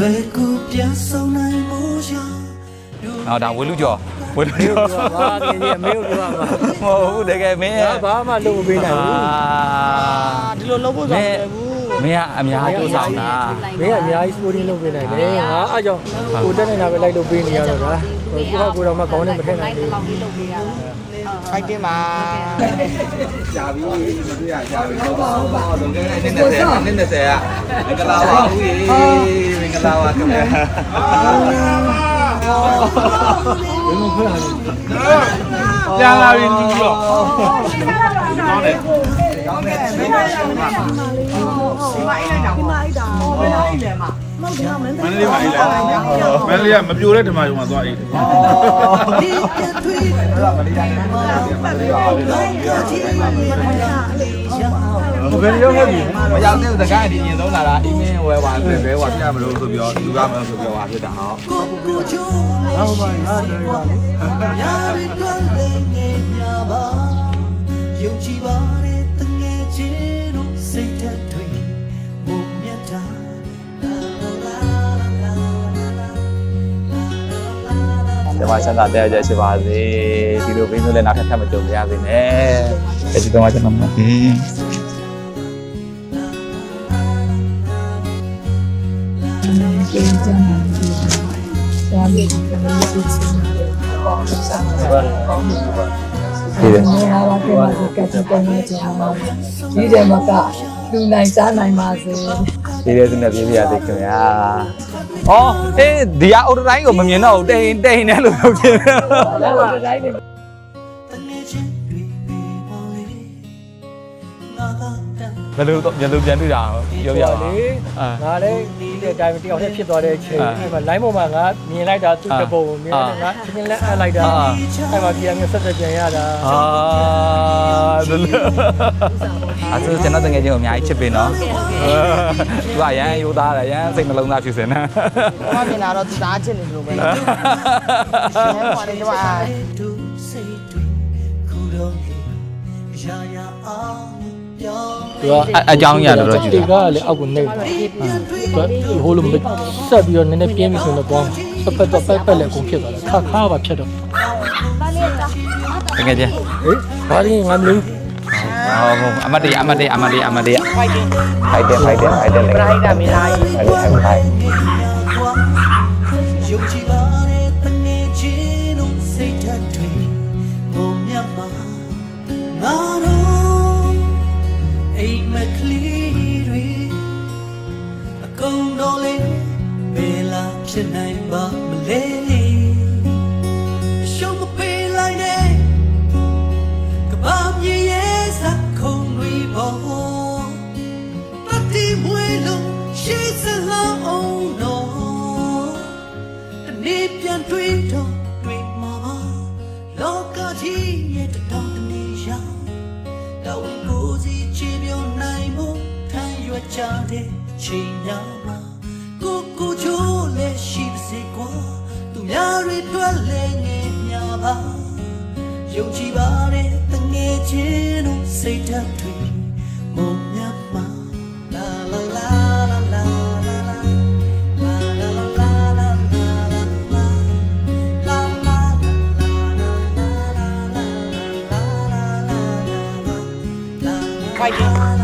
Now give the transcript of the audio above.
ဆုံးနိုင်မို့ရာဟောဒါဝေလူကျော်ဝေလူမေးကျော်လို့ပြောပါတကယ်ကြီးမေးလို့ပြောပါမဟုတ်ဘူးတကယ်မင်းငါဘာမှလုပ်မပေးနိုင်ဘူးဒီလိုလုပ်ဖို့ဆိုတယ်ဘူးမင်းကအများကြီးစူးဆောင်တာမင်းကအများကြီးစပိုးရင်းလုပ်ပေးနိုင်တယ်ငါအားကြောင့်ကိုတက်နေတာပဲလိုက်လုပ်ပေးနေရတော့ကွာ ကိုကကိုတော့မှကောင်းနေမထက်နိုင်ဘူးဖိုက်တင်ပါကြာပြီမတွေ့ရကြာပြီဟုတ်ပါဟုတ်ပါလုံးကဲနေနေတယ်နေနေတယ်อ่ะမင်္ဂလာပါဦးရေမင်္ဂလာပါခင်ဗျာဘယ်လိုဖွင့်လာလဲကြာလာပြီလူရောကောင်းတယ်ကောင်းတယ်မင်္ဂလာပါမန္တလေးမှာအိလာမန္တလေးကမ မန္တလေးမှာအေးလိုက်မန္တလေးကမပြိုတဲ့ဓမ္မယုံမှာသွားအေးတယ်မဘယ်ရောက်ခဲ့ပြီမရောက်သေးဘူးတကားဒီရင်သုံးလာတာအင်းမင်းဝဲဝါပြဲဘဲဝါပြမလို့ဆိုပြီးတော့လူကမလို့ဆိုပြီးတော့ဝါဖြစ်တာဟောဟုတ်ပါငါတို့ပါယုံကြည်ပါれတငယ်ချင်းတို့စိတ်ဓာတ်တွေဘုံမြတ်တာ မှာချမ်းသာတဲ့ကြရှိပါစေဒီလိုဘင်းဆိုလည်းနောက်ထပ်ထပ်မကြုံရစေနဲ့အဲဒီတော့ကျွန်တော်မဟုတ်ဘူးကျေးဇူးတင်ပါတယ်။ဆရာမကြီးကလည်းကျေးဇူးတင်ပါတယ်။ဆက်ပါကောင်းပါပါ။ဒီလိုဒီဟာပါပြန်ပါကတ်တဲ့ပုံနဲ့ကြာပါဒီတယ်မက လူနိုင်စားနိုင်ပါစေဒီလိုစနေပြေးပြရသေးခင်ဗျာဩအေးဒီဟာအော်တိုတိုင်းကိုမမြင်တော့ဘူးတိန်တိန်နဲ့လို့လုပ်ဖြစ်တယ်။ဒါကတိုင်းနေတင ဘယ်လိုတော့ပြန်လို့ပြန်တွေ့တာပြောပြပါလေအာငါလည်းဒီတဲ့အတိုင်းတယောက်တည်းဖြစ်သွားတဲ့အချိန်အာအဲ့မှာ line ပေါ်မှာငါမြင်လိုက်တာသူ့တပုံမြင်လိုက်ငါချင်းချင်းလက်အပ်လိုက်တာအာအဲ့မှာပြန်ပြီးဆက်ဆက်ပြန်ရတာအာဘယ်လိုအဲ့ဒါကျွန်တော်တကယ်ချင်းကိုအများကြီးချစ်ပေးနော်သူကရန်ယူသားတယ်ရန်စိတ်နှလုံးသားဖြစ်စင်တယ်ဘာမြင်လာတော့သူသားချစ်နေလို့ပဲရှင်ဟောတယ်ကျမဒုစိတ်တွေခုတော့ရာရာအောင်ပြော သူကအကြောင်းအရာတော်တော်ကြည့်ဒီတာကလည်းအောက်ကိုနေတယ်သူဟိုလိုဆက်ပြီးတော့နည်းနည်းပြင်းပြီးဆိုတော့ပေါင်းပတ်ပတ်တော့ပတ်ပတ်လည်းအကုန်ဖြစ်သွားတယ်ခါခါပါဖြစ်တော့တကယ်ချင်းဟေးဘာလို့ငါမလို့ဟောဟုတ်အမတ်တရအမတ်တရအမတ်တရအမတ်တရဖိုက်တင်ဖိုက်တယ်ဖိုက်တယ်ဖိုက်တယ်လေပရိုက်တာမင်းသားကြီးအဲ့ဒီအဲ့ဒီ ပြန်တွေ့တော့တွေ့မှာပါလောကကြီးရဲ့တတော်တနေ့ရောက်တော့ကိုယ်စီချီပြောနိုင်မှုထမ်းရွက်ကြတဲ့ချိန်ညမှာကိုကိုချိုးလက်ရှိပါစေကွာသူများတွေတွေ့လဲငယ်ညာပါယုံကြည်ပါတဲ့တငယ်ချင်းတို့စိတ်ဓာတ်တွေ Bye.